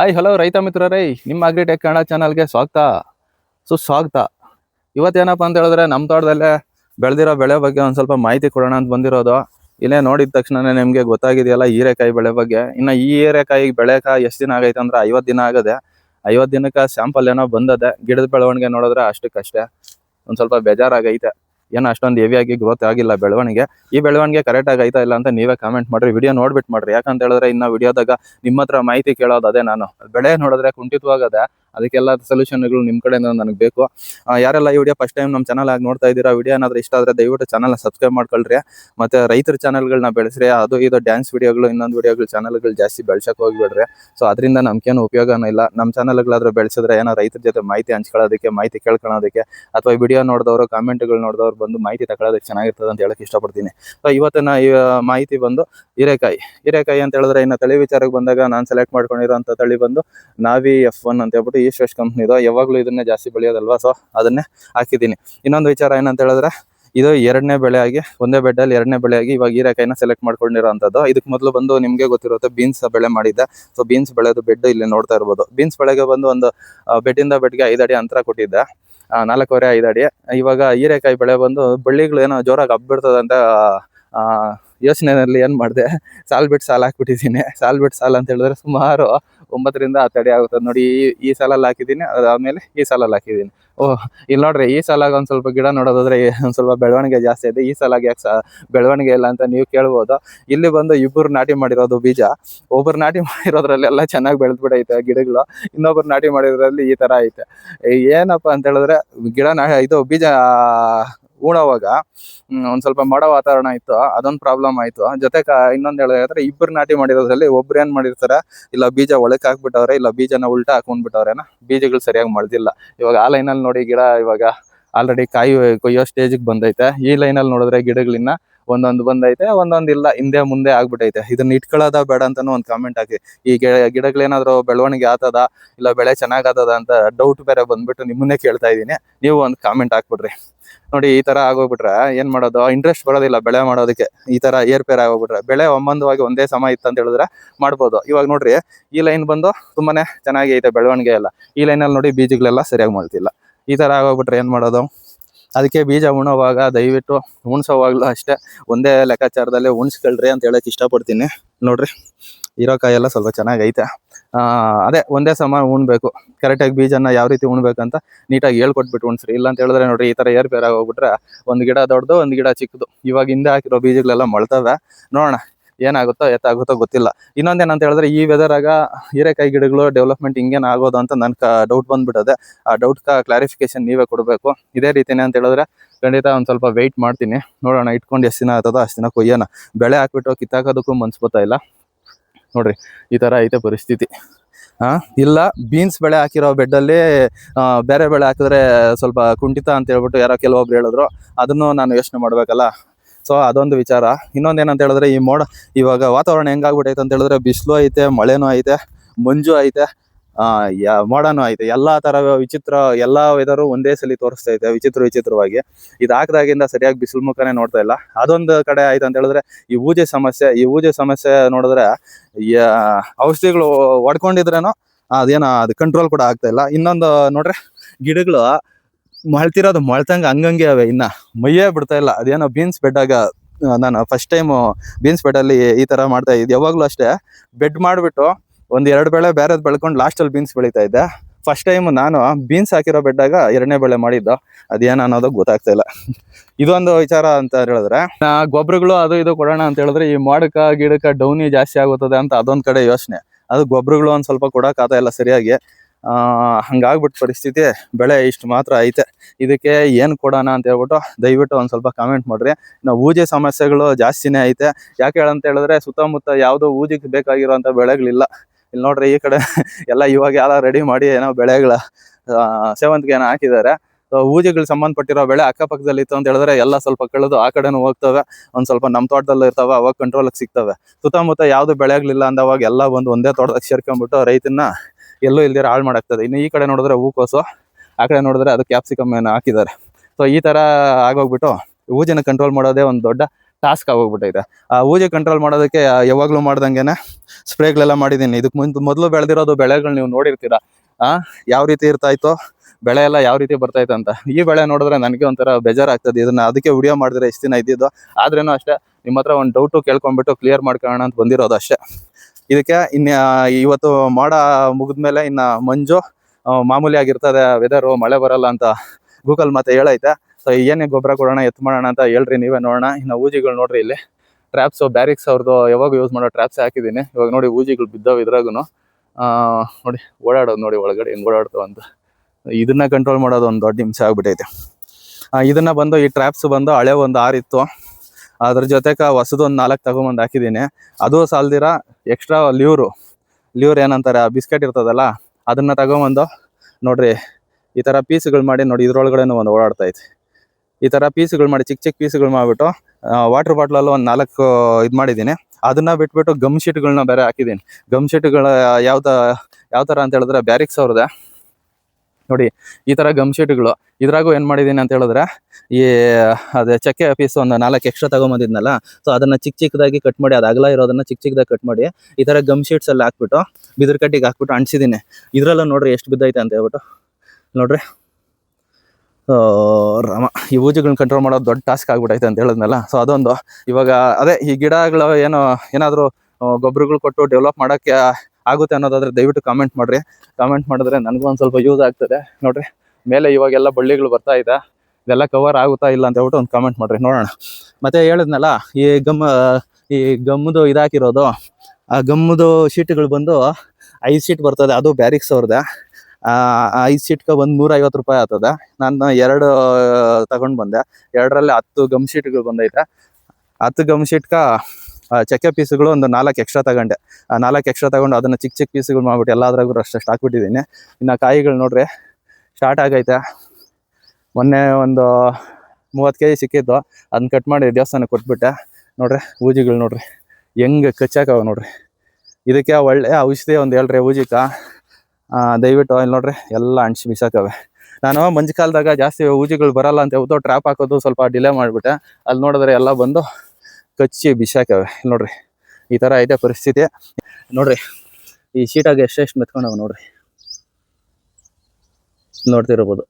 Hi hello ರೈತ ಮಿತ್ರರೇ. ನಿಮ್ಮ ಅಗ್ರಿಟೆಕ್ ಕನ್ನಡ ಚಾನಲ್ಗೆ ಸ್ವಾಗತ. ಸುಸ್ವಾಗತ ಇವತ್ತೇನಪ್ಪ ಅಂತ ಹೇಳಿದ್ರೆ ನಮ್ಮ ತೋಟದಲ್ಲೇ ಬೆಳೆದಿರೋ ಬೆಳೆ ಬಗ್ಗೆ ಒಂದು ಸ್ವಲ್ಪ ಮಾಹಿತಿ ಕೊಡೋಣ ಅಂತ ಬಂದಿರೋದು. ಇಲ್ಲೇ ನೋಡಿದ ತಕ್ಷಣನೇ ನಿಮಗೆ ಗೊತ್ತಾಗಿದೆಯಲ್ಲ ಹೀರೆಕಾಯಿ ಬೆಳೆ ಬಗ್ಗೆ. ಇನ್ನು ಈ ಹೀರೆಕಾಯಿ ಬೆಳೆಕ ಎಷ್ಟು ದಿನ ಆಗೈತೆ ಅಂದ್ರೆ ಐವತ್ತು ದಿನ ಆಗದೆ. ಐವತ್ತು ದಿನಕ್ಕೆ ಸ್ಯಾಂಪಲ್ ಏನೋ ಬಂದದೆ. ಗಿಡದ ಬೆಳವಣಿಗೆ ನೋಡಿದ್ರೆ ಅಷ್ಟಕ್ಕಷ್ಟೇ. ಒಂದು ಸ್ವಲ್ಪ ಬೇಜಾರಾಗೈತೆ. ಏನೋ ಅಷ್ಟೊಂದು ಹೆವಿಯಾಗಿ ಗ್ರೋತ್ ಆಗಿಲ್ಲ ಬೆಳವಣಿಗೆ. ಈ ಬೆಳವಣಿಗೆ ಕರೆಕ್ಟಾಗಿ ಆಯ್ತಾ ಇಲ್ಲ ಅಂತ ನೀವೇ ಕಾಮೆಂಟ್ ಮಾಡ್ರಿ. ವಿಡಿಯೋ ನೋಡ್ಬಿಟ್ಟು ಮಾಡ್ರಿ. ಯಾಕಂತ ಹೇಳಿದ್ರೆ ಇನ್ನ ವಿಡಿಯೋದಾಗ ನಿಮ್ಮ ಹತ್ರ ಮಾಹಿತಿ ಕೇಳೋದು ಅದೇ ನಾನು. ಬೆಳೆ ನೋಡಿದ್ರೆ ಕುಂಠಿತವಾಗದೆ ಅದಕ್ಕೆಲ್ಲ ಸೊಲ್ಯೂಷನ್ಗಳು ನಿಮ್ಮ ಕಡೆಯಿಂದ ನನಗೆ ಬೇಕು. ಯಾರೆಲ್ಲ ಈ ವಿಡಿಯೋ ಫಸ್ಟ್ ಟೈಮ್ ನಮ್ಮ ಚಾನಲ್ ಆಗಿ ನೋಡ್ತಾ ಇದ್ದೀರಾ ವಿಡಿಯೋ ಏನಾದರೂ ಇಷ್ಟ ಆದರೆ ದಯವಿಟ್ಟು ಚಾನಲ್ನ ಸಬ್ಸ್ಕ್ರೈಬ್ ಮಾಡ್ಕೊಳ್ರಿ. ಮತ್ತೆ ರೈತರ ಚಾನಲ್ಗಳನ್ನ ಬೆಳೆಸ್ರಿ. ಅದು ಇದು ಡ್ಯಾನ್ಸ್ ವಿಡಿಯೋಗಳು ಇನ್ನೊಂದು ವಿಡಿಯೋಗಳು ಚಾನಲ್ಗಳು ಜಾಸ್ತಿ ಬೆಳ್ಸೋಕೆ ಹೋಗ್ಬಿಡ್ರಿ. ಸೊ ಅದರಿಂದ ನಮ್ಗೇನು ಉಪಯೋಗನೂ ಇಲ್ಲ. ನಮ್ಮ ಚಾನಲ್ಗಳಾದ್ರೂ ಬೆಳೆಸಿದ್ರೆ ಏನೋ ರೈತರ ಜೊತೆ ಮಾಹಿತಿ ಹಂಚ್ಕೊಳ್ಳೋದಕ್ಕೆ, ಮಾಹಿತಿ ಕೇಳ್ಕೊಳ್ಳೋದಕ್ಕೆ, ಅಥವಾ ಈ ವಿಡಿಯೋ ನೋಡಿದವರು ಕಾಮೆಂಟ್ಗಳು ನೋಡಿದವರು ಬಂದು ಮಾಹಿತಿ ತಗೊಳ್ಳೋದಕ್ಕೆ ಚೆನ್ನಾಗಿರ್ತದೆ ಅಂತ ಹೇಳೋಕೆ ಇಷ್ಟಪಡ್ತೀನಿ. ಸೊ ಇವತ್ತಿನ ಮಾಹಿತಿ ಬಂದು ಹೀರೆಕಾಯಿ. ಹಿರೇಕಾಯಿ ಅಂತ ಹೇಳಿದ್ರೆ ಇನ್ನು ತಳಿ ವಿಚಾರಕ್ಕೆ ಬಂದಾಗ ನಾನು ಸೆಲೆಕ್ಟ್ ಮಾಡ್ಕೊಂಡಿರೋ ತಳಿ ಬಂದು ನಾವಿ ಎಫ್ ಒನ್ ಅಂತ ಹೇಳ್ಬಿಟ್ಟು ಈಸ್ಟ್ ವೆಸ್ಟ್ ಕಂಪ್ನಿದು ಯಾವಾಗಲೂ ಇದನ್ನೇ ಜಾಸ್ತಿ ಬೆಳೆಯೋದಲ್ವಾ? ಸೊ ಅದನ್ನೇ ಹಾಕಿದ್ದೀನಿ. ಇನ್ನೊಂದು ವಿಚಾರ ಏನಂತ ಹೇಳಿದ್ರೆ, ಇದು ಎರಡನೇ ಬೆಳೆಯಾಗಿ, ಒಂದೇ ಬೆಡ್ಡಲ್ಲಿ ಎರಡನೇ ಬೆಳೆಯಾಗಿ ಇವಾಗ ಹೀರೆಕಾಯಿನ ಸೆಲೆಕ್ಟ್ ಮಾಡ್ಕೊಂಡಿರೋವಂಥದ್ದು ಇದಕ್ಕೆ ಮೊದಲು ಬಂದು ನಿಮಗೆ ಗೊತ್ತಿರುತ್ತೆ ಬೀನ್ಸ್ ಬೆಳೆ ಮಾಡಿದ್ದೆ. ಸೊ ಬೀನ್ಸ್ ಬೆಳೆದು ಬೆಡ್ ಇಲ್ಲಿ ನೋಡ್ತಾ ಇರ್ಬೋದು. ಬೀನ್ಸ್ ಬೆಳೆಗೆ ಬಂದು ಒಂದು ಬೆಡ್ಡಿಂದ ಬೆಡ್ಗೆ ಐದು ಅಡಿ ಅಂತರ ಕೊಟ್ಟಿದ್ದೆ. ನಾಲ್ಕೂವರೆ ಐದು ಅಡಿ. ಇವಾಗ ಹೀರೆಕಾಯಿ ಬೆಳೆ ಬಂದು ಬಳ್ಳಿಗಳು ಏನೋ ಜೋರಾಗಿ ಹಬ್ಬಿಡ್ತದಂತ ಯೋಚನೆಯಲ್ಲಿ ಏನ್ ಮಾಡಿದೆ? ಸಾಲ್ ಬಿಟ್ಟು ಸಾಲ ಹಾಕ್ಬಿಟ್ಟಿದ್ದೀನಿ. ಸಾಲ್ ಬಿಟ್ಟು ಸಾಲ ಅಂತ ಹೇಳಿದ್ರೆ ಸುಮಾರು ಒಂಬತ್ತರಿಂದ ಹತ್ತು ಅಡಿ ಆಗುತ್ತೆ. ನೋಡಿ, ಈ- ಈ ಸಾಲಲ್ಲಿ ಹಾಕಿದ್ದೀನಿ. ಅದಾದಮೇಲೆ ಈ ಸಾಲಲ್ಲಿ ಹಾಕಿದ್ದೀನಿ. ಓಹ್ ಇಲ್ಲಿ ನೋಡ್ರಿ, ಈ ಸಾಲಾಗ ಒಂದು ಸ್ವಲ್ಪ ಗಿಡ ನೋಡೋದಾದ್ರೆ ಒಂದು ಸ್ವಲ್ಪ ಬೆಳವಣಿಗೆ ಜಾಸ್ತಿ ಇದೆ. ಈ ಸಾಲಾಗ ಯಾಕೆ ಬೆಳವಣಿಗೆ ಇಲ್ಲ ಅಂತ ನೀವು ಕೇಳ್ಬೋದು. ಇಲ್ಲಿ ಬಂದು ಇಬ್ಬರು ನಾಟಿ ಮಾಡಿರೋದು ಬೀಜ. ಒಬ್ಬರು ನಾಟಿ ಮಾಡಿರೋದ್ರಲ್ಲಿ ಎಲ್ಲ ಚೆನ್ನಾಗಿ ಬೆಳೆದ್ಬಿಡೈತೆ ಗಿಡಗಳು. ಇನ್ನೊಬ್ರು ನಾಟಿ ಮಾಡಿರೋದ್ರಲ್ಲಿ ಈ ತರ ಐತೆ. ಏನಪ್ಪ ಅಂತ ಹೇಳಿದ್ರೆ, ಗಿಡ ಇದು ಬೀಜ ಉಣೋವಾಗ ಹ್ಮ್, ಒಂದ್ ಸ್ವಲ್ಪ ಮಡ ವಾತಾವರಣ ಇತ್ತು ಅದೊಂದು ಪ್ರಾಬ್ಲಮ್ ಆಯ್ತು. ಜೊತೆ ಇನ್ನೊಂದ್ ಹೇಳಿದ್ರೆ ಇಬ್ಬರು ನಾಟಿ ಮಾಡಿರೋದ್ರಲ್ಲಿ ಒಬ್ರು ಏನ್ ಮಾಡಿರ್ತಾರೆ ಇಲ್ಲ ಬೀಜ ಒಳಕ್ ಹಾಕ್ಬಿಟ್ಟವ್ರೆ ಇಲ್ಲ ಬೀಜನ ಉಲ್ಟಾ ಹಾಕೊಂಡ್ಬಿಟ್ಟವ್ರೇನ ಬೀಜಗಳು ಸರಿಯಾಗಿ ಮಳ್ದಿಲ್ಲ. ಇವಾಗ ಆ ಲೈನಲ್ಲಿ ನೋಡಿ ಗಿಡ ಇವಾಗ ಆಲ್ರೆಡಿ ಕಾಯಿ ಕೊಯ್ಯೋ ಸ್ಟೇಜಿಗೆ ಬಂದೈತೆ. ಈ ಲೈನಲ್ಲಿ ನೋಡಿದ್ರೆ ಗಿಡಗಳಿನ್ನ ಒಂದೊಂದು ಬಂದೈತೆ, ಒಂದೊಂದು ಇಲ್ಲ, ಹಿಂದೆ ಮುಂದೆ ಆಗ್ಬಿಟ್ಟೈತೆ. ಇದನ್ನ ಇಟ್ಕೊಳ್ಳೋದ ಬೇಡ ಅಂತಾನು ಒಂದು ಕಾಮೆಂಟ್ ಹಾಕಿ. ಈ ಗಿಡ, ಗಿಡಗಳೇನಾದ್ರು ಬೆಳವಣಿಗೆ ಆತದ, ಇಲ್ಲ ಬೆಳೆ ಚೆನ್ನಾಗ್ ಆತದ ಅಂತ ಡೌಟ್ ಬೇರೆ ಬಂದ್ಬಿಟ್ಟು ನಿಮ್ಮನ್ನೇ ಕೇಳ್ತಾ ಇದೀನಿ ನೀವು ಒಂದು ಕಾಮೆಂಟ್ ಹಾಕ್ಬಿಡ್ರಿ. ನೋಡಿ, ಈ ತರ ಆಗೋಗ್ಬಿಟ್ರೆ ಏನ್ ಮಾಡೋದು? ಇಂಟ್ರೆಸ್ಟ್ ಬರೋದಿಲ್ಲ ಬೆಳೆ ಮಾಡೋದಕ್ಕೆ. ಈ ತರ ಏರ್ಪೇರ್ ಆಗೋಗ್ಬಿಟ್ರೆ. ಬೆಳೆ ಒಮ್ಮಂದವಾಗಿ ಒಂದೇ ಸಮ ಇತ್ತು ಅಂತ ಹೇಳಿದ್ರೆ ಮಾಡ್ಬೋದು. ಇವಾಗ ನೋಡ್ರಿ, ಈ ಲೈನ್ ಬಂದು ತುಂಬಾನೇ ಚೆನ್ನಾಗಿ ಐತೆ ಬೆಳವಣಿಗೆ ಎಲ್ಲ. ಈ ಲೈನಲ್ಲಿ ನೋಡಿ ಬೀಜಗಳೆಲ್ಲ ಸರಿಯಾಗಿ ಮಾಡ್ತಿಲ್ಲ ಈ ತರ ಆಗೋಗ್ಬಿಟ್ರೆ ಏನ್ ಮಾಡೋದು? ಅದಕ್ಕೆ ಬೀಜ ಉಣ್ಣೋವಾಗ ದಯವಿಟ್ಟು ಉಣ್ಸೋವಾಗ್ಲೂ ಅಷ್ಟೇ ಒಂದೇ ಲೆಕ್ಕಾಚಾರದಲ್ಲಿ ಉಣ್ಸ್ಕೊಳ್ರಿ ಅಂತ ಹೇಳಕ್ ಇಷ್ಟಪಡ್ತೀನಿ. ನೋಡ್ರಿ, ಇರೋ ಕಾಯೆಲ್ಲ ಸ್ವಲ್ಪ ಚೆನ್ನಾಗೈತೆ. ಅದೇ ಒಂದೇ ಸಮ ಉಣ್ಬೇಕು. ಕರೆಕ್ಟಾಗಿ ಬೀಜನ ಯಾವ ರೀತಿ ಉಣ್ಬೇಕಂತ ನೀಟಾಗಿ ಹೇಳ್ಕೊಟ್ಬಿಟ್ಟು ಉಣ್ಸ್ರಿ. ಇಲ್ಲ ಅಂತ ಹೇಳಿದ್ರೆ ನೋಡ್ರಿ, ಈ ತರ ಏರ್ಪೇರಾಗಿ ಹೋಗ್ಬಿಟ್ರೆ ಒಂದು ಗಿಡ ದೊಡ್ಡದು, ಒಂದು ಗಿಡ ಚಿಕ್ಕದು. ಇವಾಗ ಹಿಂದೆ ಹಾಕಿರೋ ಬೀಜಗಳೆಲ್ಲ ಮೊಳ್ತವೆ. ನೋಡೋಣ ಏನಾಗುತ್ತೋ ಎತ್ತಾಗುತ್ತೋ ಗೊತ್ತಿಲ್ಲ. ಇನ್ನೊಂದೇನಂತ ಹೇಳಿದ್ರೆ ಈ ವೆದರಾಗ ಹೀರೆಕಾಯಿ ಗಿಡಗಳು ಡೆವಲಪ್ಮೆಂಟ್ ಹಿಂಗೇನು ಆಗೋದು ಅಂತ ನನ್ ಡೌಟ್ ಬಂದ್ಬಿಟ್ಟದೆ. ಆ ಡೌಟ್ ಕ್ಲಾರಿಫಿಕೇಶನ್ ನೀವೇ ಕೊಡಬೇಕು. ಇದೇ ರೀತಿನೇ ಅಂತ ಹೇಳಿದ್ರೆ ಖಂಡಿತ ಒಂದು ಸ್ವಲ್ಪ ವೆಯ್ಟ್ ಮಾಡ್ತೀನಿ. ನೋಡೋಣ, ಇಟ್ಕೊಂಡು ಎಷ್ಟು ದಿನ ಆಗ್ತದೋ ಅಷ್ಟು ದಿನ ಕೊಯ್ಯೋಣ ಬೆಳೆ ಹಾಕ್ಬಿಟ್ಟು ಕಿತ್ತಾಕೋದಕ್ಕೂ ಮನ್ಸ್ಬೋತಾ ಇಲ್ಲ. ನೋಡ್ರಿ, ಈ ತರ ಐತೆ ಪರಿಸ್ಥಿತಿ. ಹಾ ಇಲ್ಲ ಬೀನ್ಸ್ ಬೆಳೆ ಹಾಕಿರೋ ಬೆಡ್ಡಲ್ಲಿ ಬೇರೆ ಬೆಳೆ ಹಾಕಿದ್ರೆ ಸ್ವಲ್ಪ ಕುಂಠಿತ ಅಂತ ಹೇಳ್ಬಿಟ್ಟು ಯಾರೋ ಕೆಲವೊಬ್ರು ಹೇಳಿದ್ರು. ಅದನ್ನು ನಾನು ಯೋಚನೆ ಮಾಡ್ಬೇಕಲ್ಲ? ಸೊ ಅದೊಂದು ವಿಚಾರ. ಇನ್ನೊಂದೇನಂತ ಹೇಳಿದ್ರೆ ಈ ಮೋಡ ಇವಾಗ ವಾತಾವರಣ ಹೆಂಗಾಗ್ಬಿಟ್ಟೈತೆ ಅಂತ ಹೇಳಿದ್ರೆ ಬಿಸಿಲು ಐತೆ, ಮಳೆನೂ ಐತೆ, ಮಂಜು ಐತೆ, ಆ ಮೋಡನೂ ಐತೆ. ಎಲ್ಲಾ ತರ ವಿಚಿತ್ರ, ಎಲ್ಲಾ ವೆದರು ಒಂದೇ ಸಲ ತೋರಿಸ್ತಾ ಇದೆ ವಿಚಿತ್ರ ವಿಚಿತ್ರವಾಗಿ. ಇದು ಹಾಕಿದಾಗಿಂದ ಸರಿಯಾಗಿ ಬಿಸಿಲು ಮುಖನೇ ನೋಡ್ತಾ ಇಲ್ಲ. ಅದೊಂದು ಕಡೆ ಆಯ್ತು ಅಂತ ಹೇಳಿದ್ರೆ ಈ ಪೂಜೆ ಸಮಸ್ಯೆ, ಈ ಊಜೆ ಸಮಸ್ಯೆ ನೋಡಿದ್ರೆ ಔಷಧಿಗಳು ಹೊಡ್ಕೊಂಡಿದ್ರೇನೋ ಅದೇನೋ ಅದು ಕಂಟ್ರೋಲ್ ಕೂಡ ಆಗ್ತಾ ಇಲ್ಲ. ಇನ್ನೊಂದು ನೋಡ್ರೆ, ಗಿಡಗಳು ಮೊಳ್ತಿರೋದು ಮೊಳ್ತಂಗ ಹಂಗಂಗೆ ಅವೆ. ಇನ್ನ ಮೈಯೇ ಬಿಡ್ತಾ ಇಲ್ಲ. ಅದೇನೋ ಬೀನ್ಸ್ ಬೆಡ್ಡಾಗ ನಾನು ಫಸ್ಟ್ ಟೈಮ್ ಬೀನ್ಸ್ ಬೆಡ್ ಅಲ್ಲಿ ಈ ತರ ಮಾಡ್ತಾ ಇದ್ದೆ. ಯಾವಾಗ್ಲೂ ಅಷ್ಟೇ ಬೆಡ್ ಮಾಡ್ಬಿಟ್ಟು ಒಂದ್ ಎರಡು ಬೆಳೆ ಬೇರೆದು ಬೆಳ್ಕೊಂಡು ಲಾಸ್ಟಲ್ಲಿ ಬೀನ್ಸ್ ಬೆಳೀತಾ ಇದ್ದೆ. ಫಸ್ಟ್ ಟೈಮ್ ನಾನು ಬೀನ್ಸ್ ಹಾಕಿರೋ ಬೆಡ್ಡಾಗ ಎರಡನೇ ಬೆಳೆ ಮಾಡಿದ್ದು. ಅದೇನ ಅನ್ನೋದು ಗೊತ್ತಾಗ್ತಾ ಇಲ್ಲ. ಇದೊಂದು ವಿಚಾರ ಅಂತ ಹೇಳಿದ್ರೆ ಗೊಬ್ಬರಗಳು ಅದು ಇದು ಕೊಡೋಣ ಅಂತ ಹೇಳಿದ್ರೆ ಈ ಮಾಡಕ ಗಿಡಕ ಡೌನಿ ಜಾಸ್ತಿ ಆಗುತ್ತದೆ ಅಂತ ಅದೊಂದ್ ಕಡೆ ಯೋಚನೆ. ಅದು ಗೊಬ್ಬರಗಳು ಒಂದ್ ಸ್ವಲ್ಪ ಕೊಡೋಕ್ಕಾಗ್ತಾ ಇಲ್ಲ ಸರಿಯಾಗಿ. ಹಂಗಾಗ್ಬಿಟ್ಟು ಪರಿಸ್ಥಿತಿ, ಬೆಳೆ ಇಷ್ಟು ಮಾತ್ರ ಐತೆ. ಇದಕ್ಕೆ ಏನ್ ಕೊಡೋಣ ಅಂತ ಹೇಳ್ಬಿಟ್ಟು ದಯವಿಟ್ಟು ಒಂದ್ ಸ್ವಲ್ಪ ಕಾಮೆಂಟ್ ಮಾಡ್ರಿ. ನಾವು ಊಜೆ ಸಮಸ್ಯೆಗಳು ಜಾಸ್ತಿನೇ ಐತೆ. ಯಾಕೆ ಹೇಳಂತ ಹೇಳಿದ್ರೆ ಸುತ್ತಮುತ್ತ ಯಾವ್ದೋ ಊಜಿಗೆ ಬೇಕಾಗಿರೋಂಥ ಬೆಳೆಗಳಿಲ್ಲ. ಇಲ್ಲಿ ನೋಡ್ರಿ ಈ ಕಡೆ ಎಲ್ಲ ಇವಾಗ ಎಲ್ಲ ರೆಡಿ ಮಾಡಿ ಏನೋ ಬೆಳೆಗಳ ಸೇವಂತಿಗೆ ಏನೋ ಹಾಕಿದ್ದಾರೆ. ಸೊ ಸಂಬಂಧ ಸಂಬಂಧಪಟ್ಟಿರೋ ಬೆಳೆ ಅಕ್ಕಪಕ್ಕದಲ್ಲಿ ಇತ್ತು ಅಂತ ಹೇಳಿದ್ರೆ ಎಲ್ಲ ಸ್ವಲ್ಪ ಕಳೆದು ಆ ಕಡೆನೂ ಹೋಗ್ತವೆ. ಒಂದ್ ಸ್ವಲ್ಪ ನಮ್ಮ ತೋಟದಲ್ಲಿ ಇರ್ತಾವೆ, ಅವಾಗ ಕಂಟ್ರೋಲ್ ಸಿಗ್ತವೆ. ಸುತ್ತಮುತ್ತ ಯಾವುದು ಬೆಳೆಗಳಿಲ್ಲ ಅಂದವಾಗ ಎಲ್ಲ ಬಂದು ಒಂದೇ ತೋಟದಾಗ ಸೇರ್ಕೊಂಡ್ಬಿಟ್ಟು ರೈತನ ಎಲ್ಲೂ ಇಲ್ದಿರ ಹಾಳು ಮಾಡಾಕ್ತದೆ ಇನ್ನು ಈ ಕಡೆ ನೋಡಿದ್ರೆ ಹೂಕೋಸು, ಆ ಕಡೆ ನೋಡಿದ್ರೆ ಅದು ಕ್ಯಾಪ್ಸಿಕಮ್ ಏನು ಹಾಕಿದ್ದಾರೆ. ಸೊ ಈ ಥರ ಆಗೋಗ್ಬಿಟ್ಟು ಊಜನ ಕಂಟ್ರೋಲ್ ಮಾಡೋದೇ ಒಂದು ದೊಡ್ಡ ಟಾಸ್ಕ್ ಆಗೋಗ್ಬಿಟ್ಟೈತೆ. ಆ ಊಜಿ ಕಂಟ್ರೋಲ್ ಮಾಡೋದಕ್ಕೆ ಯಾವಾಗಲೂ ಮಾಡ್ದಂಗೆನೆ ಸ್ಪ್ರೇಗಳೆಲ್ಲ ಮಾಡಿದ್ದೀನಿ. ಇದಕ್ಕೆ ಮುಂದೆ ಮೊದಲು ಬೆಳೆದಿರೋದು ಬೆಳೆಗಳು ನೀವು ನೋಡಿರ್ತೀರಾ. ಆ, ಯಾವ ರೀತಿ ಇರ್ತಾ ಇತ್ತು ಬೆಳೆ ಎಲ್ಲ ಯಾವ ರೀತಿ ಬರ್ತಾ ಇತ್ತು ಅಂತ. ಈ ಬೆಳೆ ನೋಡಿದ್ರೆ ನನಗೆ ಒಂಥರ ಬೇಜಾರಾಗ್ತದೆ. ಇದನ್ನ ಅದಕ್ಕೆ ವಿಡಿಯೋ ಮಾಡಿದ್ರೆ ಇಷ್ಟು ದಿನ ಇದ್ದಿದ್ದು, ಆದ್ರೇನು ಅಷ್ಟೇ ನಿಮ್ಮ ಹತ್ರ ಒಂದು ಡೌಟು ಕೇಳ್ಕೊಂಡ್ಬಿಟ್ಟು ಕ್ಲಿಯರ್ ಮಾಡ್ಕೊಳ್ಳೋಣ ಅಂತ ಬಂದಿರೋದು ಅಷ್ಟೇ. ಇದಕ್ಕೆ ಇನ್ನು ಇವತ್ತು ಮಾಡ ಮುಗಿದ್ಮೇಲೆ ಇನ್ನ ಮಂಜು ಮಾಮೂಲಿ ಆಗಿರ್ತದೆ ವೆದರು ಮಳೆ ಬರಲ್ಲ ಅಂತ ಗೂಗಲ್ ಮತ್ತೆ ಹೇಳೈತೆ. ಸೊ ಏನೇ ಗೊಬ್ಬರ ಕೊಡೋಣ, ಎತ್ತು ಮಾಡೋಣ ಅಂತ ಹೇಳ್ರಿ, ನೀವೇ ನೋಡೋಣ. ಇನ್ನು ಊಜಿಗಳು ನೋಡ್ರಿ ಇಲ್ಲಿ. ಟ್ರ್ಯಾಪ್ಸು ಬ್ಯಾರಿಕ್ಸ್ ಅವ್ರದ್ದು ಯಾವಾಗ ಯೂಸ್ ಮಾಡೋ ಟ್ರ್ಯಾಪ್ಸ್ ಹಾಕಿದ್ದೀನಿ. ಇವಾಗ ನೋಡಿ ಊಜಿಗಳು ಬಿದ್ದಾವೆ ಇದ್ರಾಗೂ ನೋಡಿ, ಓಡಾಡೋದು ನೋಡಿ ಒಳಗಡೆ ಹೆಂಗ್ ಓಡಾಡ್ತಾವ ಅಂತ. ಇದನ್ನ ಕಂಟ್ರೋಲ್ ಮಾಡೋದು ಒಂದು ದೊಡ್ಡ ಹಿಂಸೆ ಆಗ್ಬಿಟ್ಟೈತೆ ಇದನ್ನ ಬಂದು ಈ ಟ್ರ್ಯಾಪ್ಸ್ ಬಂದು ಹಳೆ ಒಂದು ಆರಿತ್ತು ಅದ್ರ ಜೊತೆಗೆ ಹೊಸದೊಂದು ನಾಲ್ಕು ತಗೊಂಬಂದು ಹಾಕಿದ್ದೀನಿ ಅದು ಸಾಲ್ದಿರ ಎಕ್ಸ್ಟ್ರಾ ಲ್ಯೂರು ಲ್ಯೂರ್ ಏನಂತಾರೆ ಬಿಸ್ಕೆಟ್ ಇರ್ತದಲ್ಲ, ಅದನ್ನ ತಗೊಂಬಂದು ನೋಡ್ರಿ, ಈ ಥರ ಪೀಸ್ಗಳು ಮಾಡಿ ನೋಡಿ, ಇದ್ರೊಳಗಡೆನೂ ಒಂದು ಓಡಾಡ್ತಾ ಐತಿ. ಈ ಥರ ಪೀಸ್ಗಳು ಮಾಡಿ ಚಿಕ್ಕ ಚಿಕ್ಕ ಪೀಸ್ಗಳು ಮಾಡಿಬಿಟ್ಟು ವಾಟರ್ ಬಾಟ್ಲಲ್ಲಿ ಒಂದು ನಾಲ್ಕು ಇದು ಮಾಡಿದ್ದೀನಿ ಅದನ್ನ ಬಿಟ್ಬಿಟ್ಟು ಗಮ್ ಶೀಟ್ಗಳನ್ನ ಬೇರೆ ಹಾಕಿದ್ದೀನಿ ಗಮ್ ಶೀಟ್ಗಳ ಯಾವ್ದು ಯಾವ ಥರ ಅಂತ ಹೇಳಿದ್ರೆ ಬ್ಯಾರಿಕ್ಸ್ ಅವ್ರದ್ದೆ ನೋಡಿ, ಈ ತರ ಗಮ್ ಶೀಟ್ಗಳು ಇದ್ರಾಗೂ ಏನ್ ಮಾಡಿದೀನಿ ಅಂತ ಹೇಳಿದ್ರೆ, ಈ, ಅದೇ ಚಕ್ಕೆ ಪೀಸ್ ಒಂದು ನಾಲ್ಕು ಎಕ್ಸ್ಟ್ರಾ ತಗೊಂಬಂದಿದ್ನಲ್ಲ ಸೊ ಅದನ್ನ ಚಿಕ್ಕ ಚಿಕ್ಕದಾಗಿ ಕಟ್ ಮಾಡಿ, ಅದು ಅಗಲ ಇರೋದನ್ನ ಚಿಕ್ಕ ಚಿಕ್ಕದಾಗಿ ಕಟ್ ಮಾಡಿ, ಈ ತರ ಗಮ್ ಶೀಟ್ಸ್ ಅಲ್ಲಿ ಹಾಕ್ಬಿಟ್ಟು, ಬಿದಿರು ಕಟ್ಟಿಗೆ ಹಾಕ್ಬಿಟ್ಟು ಅಂಟಿಸಿದ್ದೀನಿ ಇದ್ರಲ್ಲ ನೋಡ್ರಿ ಎಷ್ಟು ಬಿದ್ದೈತೆ ಅಂತ ಹೇಳ್ಬಿಟ್ಟು, ನೋಡ್ರಿ. ರಾಮ, ಈ ಊಜುಗಳನ್ನ ಕಂಟ್ರೋಲ್ ಮಾಡೋದು ದೊಡ್ಡ ಟಾಸ್ಕ್ ಆಗ್ಬಿಟ್ಟೈತೆ ಅಂತ ಹೇಳಿದ್ನಲ್ಲ ಸೊ ಅದೊಂದು. ಇವಾಗ, ಅದೇ ಈ ಗಿಡಗಳು ಏನೋ, ಏನಾದರೂ ಗೊಬ್ಬರಗಳು ಕೊಟ್ಟು ಡೆವಲಪ್ ಮಾಡೋಕ್ಕೆ ಆಗುತ್ತೆ ಅನ್ನೋದಾದ್ರೆ ದಯವಿಟ್ಟು ಕಾಮೆಂಟ್ ಮಾಡ್ರಿ. ಕಾಮೆಂಟ್ ಮಾಡಿದ್ರೆ ನನಗೂ ಒಂದು ಸ್ವಲ್ಪ ಯೂಸ್ ಆಗ್ತದೆ. ನೋಡ್ರಿ, ಮೇಲೆ ಇವಾಗೆಲ್ಲ ಬಳ್ಳಿಗಳು ಬರ್ತಾ ಇದೆ. ಇದೆಲ್ಲ ಕವರ್ ಆಗುತ್ತಾ ಇಲ್ಲ ಅಂತ ಹೇಳ್ಬಿಟ್ಟು ಒಂದು ಕಾಮೆಂಟ್ ಮಾಡ್ರಿ. ನೋಡೋಣ. ಮತ್ತೆ ಹೇಳಿದ್ನಲ್ಲ, ಈ ಗಮ್, ಈ ಗಮ್ಮದು ಇದಾಕಿರೋದು, ಆ ಗಮ್ಮದು ಶೀಟ್ಗಳು ಬಂದು ಐದು ಶೀಟ್ ಬರ್ತದೆ. ಅದು ಬ್ಯಾರಿಕ್ಸ್ ಆ ಐದು ಶೀಟ್ಗೆ ಒಂದು ನೂರೈವತ್ತು ರೂಪಾಯಿ ಆಗ್ತದೆ. ನಾನು ಎರಡು ತಗೊಂಡು ಬಂದೆ. ಎರಡರಲ್ಲಿ ಹತ್ತು ಗಮ್ ಶೀಟ್ಗಳು ಬಂದೈತೆ. ಹತ್ತು ಗಮ್ ಶೀಟ್ಗ ಚಕ್ಕೆ ಪೀಸ್ಗಳು ಒಂದು ನಾಲ್ಕು ಎಕ್ಸ್ಟ್ರಾ ತಗೊಂಡೆ. ಆ, ನಾಲ್ಕು ಎಕ್ಸ್ಟ್ರಾ ತಗೊಂಡು ಅದನ್ನು ಚಿಕ್ಕ ಚಿಕ್ಕ ಪೀಸ್ಗಳು ಮಾಡ್ಬಿಟ್ಟು ಎಲ್ಲಾದ್ರಾಗೂ ಅಷ್ಟು ಹಾಕ್ಬಿಟ್ಟಿದ್ದೀನಿ. ಇನ್ನು ಕಾಯಿಗಳು ನೋಡ್ರಿ ಸ್ಟಾರ್ಟ್ ಆಗೈತೆ. ಮೊನ್ನೆ ಒಂದು ಮೂವತ್ತು ಕೆ ಜಿ ಸಿಕ್ಕಿದ್ದು. ಅದನ್ನ ಕಟ್ ಮಾಡಿ ದೇವಸ್ಥಾನಕ್ಕೆ ಕೊಟ್ಬಿಟ್ಟೆ. ನೋಡ್ರಿ ಊಜಿಗಳು ನೋಡ್ರಿ ಹೆಂಗೆ ಕಚ್ಚಾಕವ ನೋಡ್ರಿ. ಇದಕ್ಕೆ ಒಳ್ಳೆ ಔಷಧಿ ಒಂದು ಹೇಳ್ರಿ ಊಜಿಕ. ದಯವಿಟ್ಟು ಇಲ್ಲಿ ನೋಡ್ರಿ ಎಲ್ಲ ಅಣ್ಸಿ ಬಿಸಾಕವೆ. ನಾನು ಮಂಜು ಕಾಲದಾಗ ಜಾಸ್ತಿ ಊಜಿಗಳು ಬರಲ್ಲ ಅಂತ ಹೇಳ್ಬಿಟ್ಟು ಟ್ರ್ಯಾಪ್ ಹಾಕೋದು ಸ್ವಲ್ಪ ಡಿಲೇ ಮಾಡಿಬಿಟ್ಟೆ. ಅಲ್ಲಿ ನೋಡಿದ್ರೆ ಎಲ್ಲ ಬಂದು ಕಚ್ಚಿ ಇಲ್ಲಿ ನೋಡ್ರಿ, ಈ ಥರ ಇದೆ ಪರಿಸ್ಥಿತಿ. ನೋಡ್ರಿ, ಈ ಶೀಟಾಗಿ ಎಷ್ಟು ಮೆತ್ಕೊಂಡವ ನೋಡ್ರಿ. ನೋಡ್ತಿರ್ಬೋದು.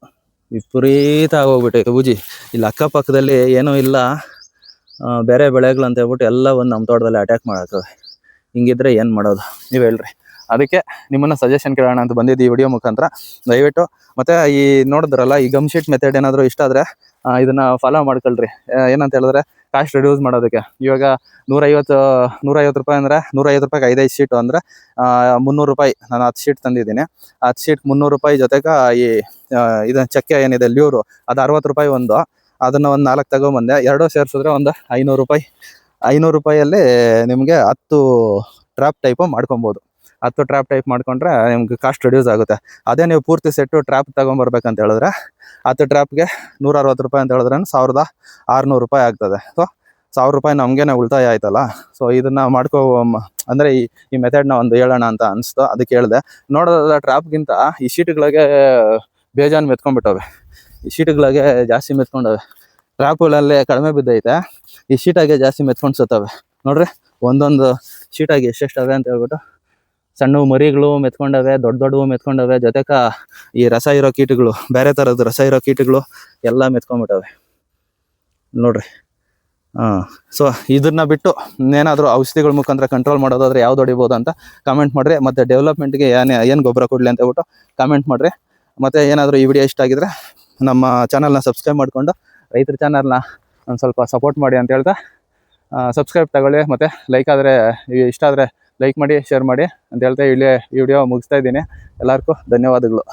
ವಿಪರೀತ ಆಗೋಗ್ಬಿಟ್ಟೈತೆ ಬೂಜಿ. ಇಲ್ಲಿ ಅಕ್ಕಪಕ್ಕದಲ್ಲಿ ಏನೂ ಇಲ್ಲ. ಬೇರೆ ಬೆಳೆಗಳು ಅಂತ ಹೇಳ್ಬಿಟ್ಟು ಎಲ್ಲ ಒಂದು ನಮ್ಮ ತೋಟದಲ್ಲಿ ಅಟ್ಯಾಕ್ ಮಾಡತ್ತವೆ ಹಿಂಗಿದ್ರೆ ಏನು ಮಾಡೋದು? ನೀವು ಹೇಳ್ರಿ. ಅದಕ್ಕೆ ನಿಮ್ಮನ್ನು ಸಜೆಷನ್ ಕೇಳೋಣ ಅಂತ ಬಂದಿದ್ದು ಈ ವಿಡಿಯೋ ಮುಖಾಂತರ. ದಯವಿಟ್ಟು, ಮತ್ತೆ ಈ ನೋಡಿದ್ರಲ್ಲ, ಈ ಗಮ್ ಶೀಟ್ ಮೆಥಡ್ ಏನಾದರೂ ಇಷ್ಟ ಆದರೆ ಇದನ್ನ ಫಾಲೋ ಮಾಡ್ಕೊಳ್ರಿ. ಏನಂತ ಹೇಳಿದ್ರೆ ಕಾಸ್ಟ್ ರಿಡ್ಯೂಸ್ ಮಾಡೋದಕ್ಕೆ. ಇವಾಗ ನೂರೈವತ್ತು ನೂರೈವತ್ತು ರೂಪಾಯಿ ಅಂದರೆ ನೂರೈವತ್ತು ರೂಪಾಯಿಗೆ ಐದೈದು ಶೀಟು ಅಂದರೆ ಮುನ್ನೂರು ರೂಪಾಯಿ. ನಾನು ಹತ್ತು ಶೀಟ್ ತಂದಿದ್ದೀನಿ. ಹತ್ತು ಶೀಟ್ ಮುನ್ನೂರು ರೂಪಾಯಿ ಜೊತೆಗೆ ಈ ಇದನ್ನ ಇದು ಚಕ್ಕೆ ಏನಿದೆ ಲ್ಯೂರು ಅದು ಅರವತ್ತು ರೂಪಾಯಿ ಒಂದು. ಅದನ್ನು ಒಂದು ನಾಲ್ಕು ತಗೊಂಬಂದೆ. ಎರಡೂ ಸೇರಿಸಿದ್ರೆ ಒಂದು ಐನೂರು ರೂಪಾಯಿ. ಐನೂರು ರೂಪಾಯಲ್ಲಿ ನಿಮಗೆ ಹತ್ತು ಟ್ರಾಪ್ ಟೈಪು ಮಾಡ್ಕೊಬೋದು. ಹತ್ತು ಟ್ರ್ಯಾಪ್ ಟೈಪ್ ಮಾಡ್ಕೊಂಡ್ರೆ ನಿಮ್ಗೆ ಕಾಸ್ಟ್ ರಿಡ್ಯೂಸ್ ಆಗುತ್ತೆ. ಅದೇ ನೀವು ಪೂರ್ತಿ ಸೆಟ್ಟು ಟ್ರ್ಯಾಪ್ ತಗೊಂಬರ್ಬೇಕಂತ ಹೇಳಿದ್ರೆ ಹತ್ತು ಟ್ರ್ಯಾಪ್ಗೆ ನೂರ ಅರವತ್ತು ರೂಪಾಯಿ ಅಂತ ಹೇಳಿದ್ರೆ ಸಾವಿರದ ಆರುನೂರು ರೂಪಾಯಿ ಆಗ್ತದೆ. ಸೊ ಸಾವಿರ ರೂಪಾಯಿ ನಮಗೇನೆ ಉಳಿತಾಯ ಆಯ್ತಲ್ಲ? ಸೊ ಇದನ್ನ ಮಾಡ್ಕೋ ಅಂದ್ರೆ ಈ ಈ ಮೆಥಡ್ನ ಒಂದು ಹೇಳೋಣ ಅಂತ ಅನಿಸ್ತು. ಅದಕ್ಕೆ ಹೇಳಿದೆ. ನೋಡೋದ ಟ್ರ್ಯಾಪ್ಗಿಂತ ಈ ಶೀಟ್ಗಳಿಗೆ ಬೇಜಾನ್ ಮೆತ್ಕೊಂಡ್ಬಿಟ್ಟವೆ ಈ ಶೀಟ್ಗಳಿಗೆ ಜಾಸ್ತಿ ಮೆತ್ಕೊಂಡವೆ ಟ್ರ್ಯಾಪ್ಗಳಲ್ಲಿ ಕಡಿಮೆ ಬಿದ್ದೈತೆ. ಈ ಶೀಟಾಗೆ ಜಾಸ್ತಿ ಮೆತ್ಕೊಂಡು ಸತ್ತವೆ ನೋಡ್ರಿ, ಒಂದೊಂದು ಶೀಟಾಗಿ ಎಷ್ಟೆಷ್ಟವೆ ಅಂತ ಹೇಳ್ಬಿಟ್ಟು ಸಣ್ಣ ಮರಿಗಳು ಮೆತ್ಕೊಂಡವೆ, ದೊಡ್ಡ ದೊಡ್ಡವು ಮೆತ್ಕೊಂಡವೆ, ಜೊತೆಕ ಈ ರಸ ಇರೋ ಕೀಟಗಳು, ಬೇರೆ ಥರದ ರಸ ಇರೋ ಕೀಟಗಳು ಎಲ್ಲ ಮೆತ್ಕೊಂಡ್ಬಿಟ್ಟವೆ. ನೋಡ್ರಿ. ಹಾಂ ಸೊ ಇದನ್ನ ಬಿಟ್ಟು ಏನಾದರೂ ಔಷಧಿಗಳ ಮುಖಾಂತರ ಕಂಟ್ರೋಲ್ ಮಾಡೋದಾದ್ರೆ ಯಾವ್ದು ಹೊಡಿಬೋದು ಅಂತ ಕಮೆಂಟ್ ಮಾಡ್ರಿ. ಮತ್ತು ಡೆವಲಪ್ಮೆಂಟ್ಗೆ ಏನು ಏನು ಗೊಬ್ಬರ ಕೊಡಲಿ ಅಂತ ಹೇಳ್ಬಿಟ್ಟು ಕಮೆಂಟ್ ಮಾಡ್ರಿ. ಮತ್ತು ಏನಾದರೂ ಈ ವಿಡಿಯೋ ಇಷ್ಟ ಆಗಿದ್ರೆ ನಮ್ಮ ಚಾನಲ್ನ ಸಬ್ಸ್ಕ್ರೈಬ್ ಮಾಡಿಕೊಂಡು ರೈತರ ಚಾನಲ್ನ ಒಂದು ಸ್ವಲ್ಪ ಸಪೋರ್ಟ್ ಮಾಡಿ ಅಂತ ಹೇಳ್ತಾ ಸಬ್ಸ್ಕ್ರೈಬ್ ತಗೊಳ್ಳಿ. ಮತ್ತು ಲೈಕ್ ಆದರೆ, ಇಷ್ಟ ಆದರೆ ಲೈಕ್ ಮಾಡಿ ಶೇರ್ ಮಾಡಿ ಅಂತ ಹೇಳ್ತಾ ಇಲ್ಲಿ ವಿಡಿಯೋ ಮುಗಿಸ್ತಾ ಇದ್ದೀನಿ. ಎಲ್ಲರಿಗೂ ಧನ್ಯವಾದಗಳು.